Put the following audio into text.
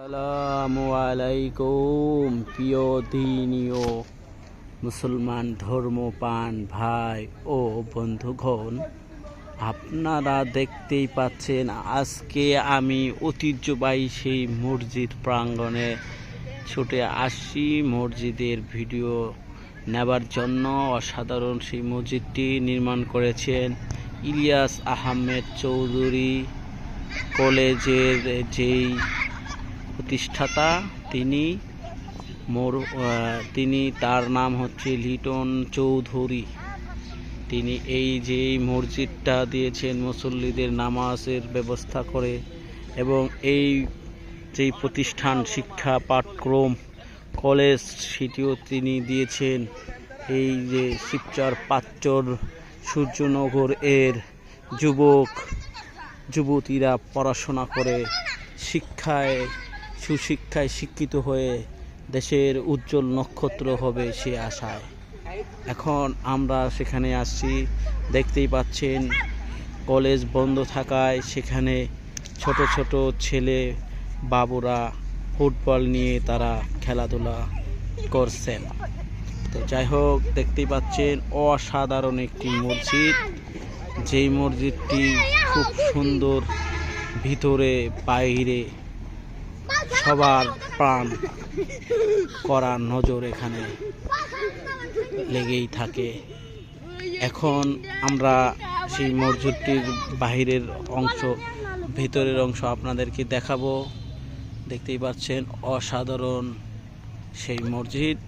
আসসালামু আলাইকুম, প্রিয় দিনীয় মুসলমান ধর্মপান ভাই ও বন্ধুগণ, আপনারা দেখতেই পাচ্ছেন আজকে আমি ঐতিহ্যবাহী সেই মসজিদ প্রাঙ্গণে ছুটে আসছি। মসজিদের ভিডিও নেবার জন্য অসাধারণ সেই মসজিদটি নির্মাণ করেছেন ইলিয়াস আহমেদ চৌধুরী কলেজের যেই প্রতিষ্ঠাতা, তিনি মোর তিনি তার নাম হচ্ছে লিটন চৌধুরী। তিনি এই যে মসজিদটা দিয়েছেন, মুসল্লিদের নামাজের ব্যবস্থা করে এবং এই যেই প্রতিষ্ঠান, শিক্ষা পাঠক্রম, কলেজ, সেটিও তিনি দিয়েছেন। এই যে শিবচর পাচ্চর সূর্যনগর এর যুবক, যুবতীরা পড়াশোনা করে শিক্ষায় সুশিক্ষায় শিক্ষিত হয়ে দেশের উজ্জ্বল নক্ষত্র হবে সে আশায়। এখন আমরা সেখানে আসছি, দেখতেই পাচ্ছেন, কলেজ বন্ধ থাকায় সেখানে ছোট ছোট ছেলে বাবুরা ফুটবল নিয়ে তারা খেলাধুলা করছেন। তো যাই হোক, দেখতেই পাচ্ছেন, অসাধারণ একটি মসজিদ। যেই মসজিদটি খুব সুন্দর ভিতরে, বাইরে সবার প্রাণ করা নজর এখানে লেগেই থাকে। এখন আমরা সেই মসজিদটির বাহিরের অংশ, ভিতরের অংশ আপনাদেরকে দেখাবো। দেখতেই পাচ্ছেন, অসাধারণ সেই মসজিদ।